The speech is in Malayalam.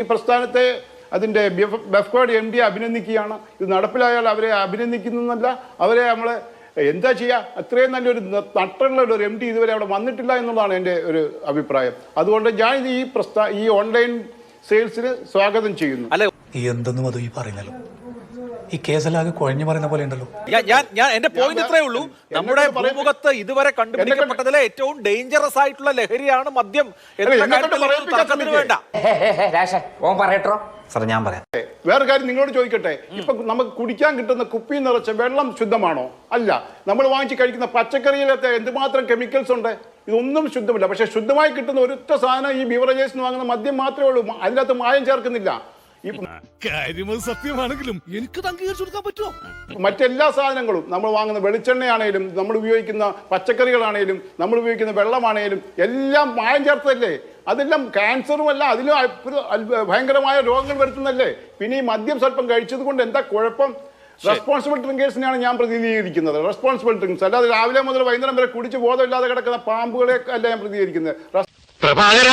ഈ പ്രസ്ഥാനത്തെ അതിന്റെ ബെഫ്കോഡ് എം ഡി അഭിനന്ദിക്കുകയാണ്. ഇത് നടപ്പിലായാൽ അവരെ അഭിനന്ദിക്കുന്നതല്ല അവരെ നമ്മൾ എന്താ ചെയ്യുക അത്രയും നല്ലൊരു നട്ടങ്ങളുടെ ഒരു എം ഡി ഇതുവരെ അവിടെ വന്നിട്ടില്ല എന്നുള്ളതാണ് എന്റെ ഒരു അഭിപ്രായം. അതുകൊണ്ട് ഞാൻ ഈ പ്രസ്ഥാ ഈ ഓൺലൈൻ സെയിൽസിന് സ്വാഗതം ചെയ്യുന്നു. അല്ലെ എന്തെന്നും അത് ഈ പറയുന്നല്ലോ. ഈ കേസലാകെ കുഴഞ്ഞു പറയുന്ന പോലെ ഉണ്ടല്ലോ. ഞാൻ ഞാൻ എന്റെ പോയിന്റ് ഇത്രേ ഉള്ളൂ. നമ്മുടെ ഭൂമുഖത്ത് ഇതുവരെ കണ്ടുപിടിക്കപ്പെട്ടതിലെ ഏറ്റവും ഡേഞ്ചറസ് ആയിട്ടുള്ള ലഹരിയാണ് മദ്യം തർക്കത്തിന് വേണ്ട. പറയട്ടോ സാർ ഞാൻ പറയാം. വേറെ കാര്യം നിങ്ങളോട് ചോദിക്കട്ടെ? ഇപ്പൊ നമുക്ക് കുടിക്കാൻ കിട്ടുന്ന കുപ്പി നിറച്ച വെള്ളം ശുദ്ധമാണോ? അല്ല. നമ്മൾ വാങ്ങിച്ച് കഴിക്കുന്ന പച്ചക്കറിയിലത്തെ എന്തുമാത്രം കെമിക്കൽസ് ഉണ്ട്? ഇതൊന്നും ശുദ്ധമില്ല. പക്ഷെ ശുദ്ധമായി കിട്ടുന്ന ഒരൊറ്റ സാധനം ഈ ബിവറേജേഴ്സ് വാങ്ങുന്ന മദ്യം മാത്രമേ ഉള്ളൂ. അതിനകത്ത് മായം ചേർക്കുന്നില്ല. ഈ കാര്യമത് സത്യമാണെങ്കിലും എനിക്ക് അംഗീകരിച്ചു കൊടുക്കാൻ പറ്റുമോ? മറ്റെല്ലാ സാധനങ്ങളും നമ്മൾ വാങ്ങുന്ന വെളിച്ചെണ്ണയാണേലും നമ്മൾ ഉപയോഗിക്കുന്ന പച്ചക്കറികളാണേലും നമ്മൾ ഉപയോഗിക്കുന്ന വെള്ളമാണേലും എല്ലാം മായം ചേർത്തല്ലേ അതെല്ലാം ക്യാൻസറും അല്ല അതിലും ഭയങ്കരമായ രോഗങ്ങൾ വരുത്തുന്നല്ലേ പിന്നെ ഈ മദ്യം സ്വല്പം കഴിച്ചത് കൊണ്ട് എന്താ കുഴപ്പം? റെസ്പോൺസിബിൾ ഡ്രിങ്കേഴ്സിനെയാണ് ഞാൻ പ്രതിനിധീകരിക്കുന്നത്. റെസ്പോൺസിബിൾ ഡ്രിങ്ക്സ് അല്ലാതെ രാവിലെ മുതൽ വൈകുന്നേരം വരെ കുടിച്ച് ബോധമില്ലാതെ കിടക്കുന്ന പാമ്പുകളെ അല്ല ഞാൻ പ്രതിനിധീകരിക്കുന്നത്. പ്രഭാകര.